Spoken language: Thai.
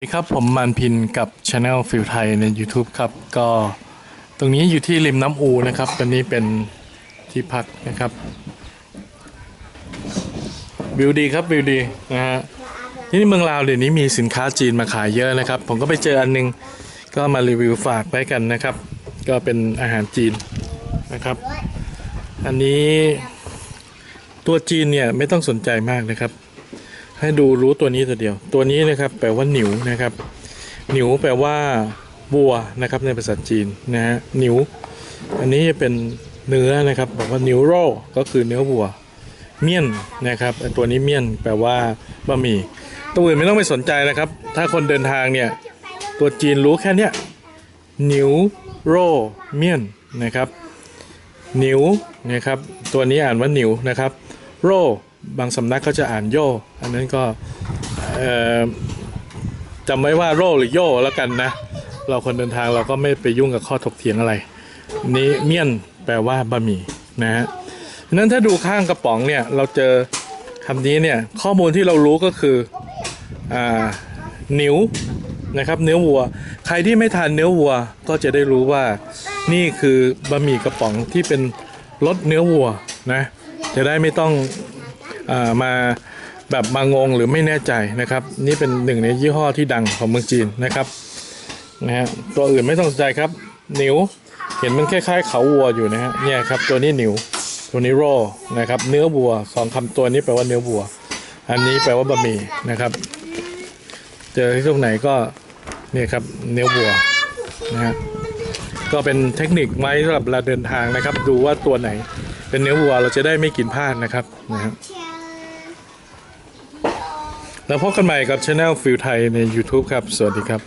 สวัสดีครับ ผมมันพินกับ Channel ฟิลไทยใน YouTube ครับ ก็ตรงนี้อยู่ที่ริมน้ำอูนะครับตอนนี้เป็นที่พักนะครับวิวดีครับวิวดีนะฮะที่นี่เมืองลาวเดี๋ยวนี้มีสินค้าจีนมาขายเยอะนะครับ ผมก็ไปเจออันนึง ก็มารีวิวฝากไว้กันนะครับ ก็เป็นอาหารจีนนะครับ อันนี้ตัวจีนเนี่ยไม่ต้องสนใจมากนะครับ ให้ดูรู้ตัวนี้ตัวเดียว ตัวนี้นะครับแปลว่าหนิวนะครับ หนิวแปลว่าวัวนะครับในภาษาจีนนะฮะหนิว อันนี้จะเป็นเนื้อนะครับบอกว่านิวโรก็คือเนื้อวัว เมี่ยนนะครับตัวนี้เมี่ยนแปลว่าบะหมี่ตัวอื่นไม่ต้องไปสนใจนะครับ ถ้าคนเดินทางเนี่ยตัวจีนรู้แค่เนี้ยนิวโรเมี่ยนนะครับนิวนะครับตัวนี้อ่านว่าหนิวนะครับ โร บางสำนักก็จะอ่านโย อันนั้นก็จำไว้ว่าโรหรือโยแล้วกันนะ เราคนเดินทางเราก็ไม่ไปยุ่งกับข้อถกเถียงอะไร นี้เมี่ยนแปลว่าบะหมี่นะฮะฉะนั้นถ้าดูข้างกระป๋องเนี่ยเราเจอคำนี้เนี่ยข้อมูลที่เรารู้ก็คืออ่านิ้วนะครับเนื้อวัว ใครที่ไม่ทานเนื้อวัวก็จะได้รู้ว่านี่คือบะหมี่กระป๋องที่เป็นรสเนื้อวัวนะจะได้ไม่ต้อง มาแบบมางงหรือไม่แน่ใจนะครับ นี่เป็นหนึ่งในยี่ห้อที่ดังของเมืองจีนนะครับนะฮะตัวอื่นไม่ต้องสนใจครับนิวเห็นมันคล้ายๆเขาวัวอยู่นะฮะเนี่ยครับตัวนี้นิวตัวนี้โรนะครับเนื้อวัวสองคำตัวนี้แปลว่าเนื้อวัว อันนี้แปลว่าบะหมี่นะครับ เจอที่ตรงไหนก็เนี่ยครับเนื้อวัวนะฮะก็เป็นเทคนิคไว้สำหรับเราเดินทางนะครับ ดูว่าตัวไหนเป็นเนื้อวัวเราจะได้ไม่กินพลาดนะครับนะฮะ แล้วพบกันใหม่กับช anel ฟิลไทยใน YouTube ครับ สวัสดีครับ